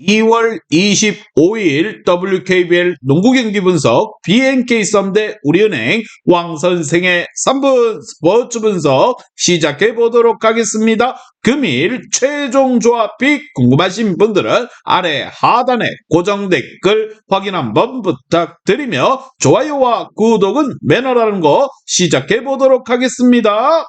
2월 25일 WKBL 농구 경기 분석 BNK 썸대 우리은행 왕 선생의 3분 스포츠 분석 시작해 보도록 하겠습니다. 금일 최종 조합픽 궁금하신 분들은 아래 하단에 고정 댓글 확인 한번 부탁드리며 좋아요와 구독은 매너라는 거 시작해 보도록 하겠습니다.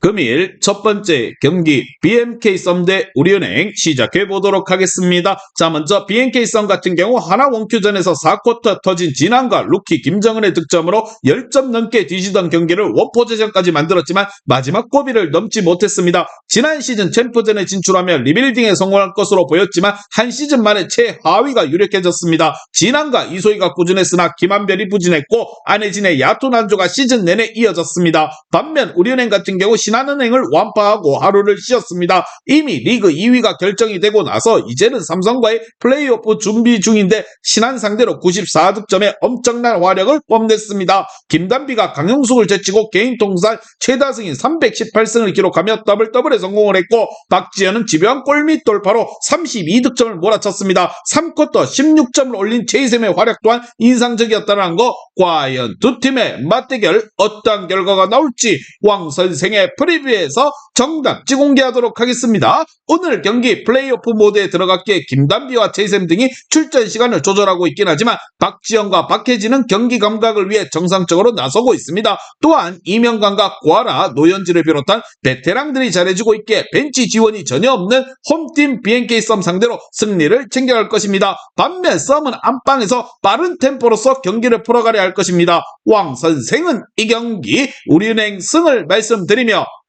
금일 첫 번째 경기 BMK 썸대 우리은행 시작해 보도록 하겠습니다. 자, 먼저 BNK 썸 같은 경우 하나 원큐전에서 4쿼터 터진 진한과 루키 김정은의 득점으로 10점 넘게 뒤지던 경기를 원포제전까지 만들었지만 마지막 고비를 넘지 못했습니다. 지난 시즌 챔프전에 진출하며 리빌딩에 성공할 것으로 보였지만 한 시즌 만에 최하위가 유력해졌습니다. 진한과 이소희가 꾸준했으나 김한별이 부진했고 안혜진의 야투 난조가 시즌 내내 이어졌습니다. 반면 우리은행 같은 경우 신한은행을 완파하고 하루를 쉬었습니다. 이미 리그 2위가 결정이 되고 나서 이제는 삼성과의 플레이오프 준비 중인데 신한 상대로 94득점에 엄청난 화력을 뽐냈습니다. 김단비가 강용숙을 제치고 개인 통산 최다승인 318승을 기록하며 더블 더블에 성공을 했고 박지현은 집요한 골밑 돌파로 32득점을 몰아쳤습니다. 3쿼터 16점을 올린 제이셈의 활약 또한 인상적이었다는 거 과연 두 팀의 맞대결 어떤 결과가 나올지 왕 선생의 프리뷰에서 정답지 공개하도록 하겠습니다. 오늘 경기 플레이오프 모드에 들어갔기에 김단비와 제이셈 등이 출전 시간을 조절하고 있긴 하지만 박지현과 박혜진은 경기 감각을 위해 정상적으로 나서고 있습니다. 또한 이명관과 고아라, 노현지를 비롯한 베테랑들이 잘해주고 있기에 벤치 지원이 전혀 없는 홈팀 BNK 썸 상대로 승리를 챙겨갈 것입니다. 반면 썸은 안방에서 빠른 템포로서 경기를 풀어가려 할 것입니다. 왕 선생은 이 경기 우리은행 승을 말씀드리며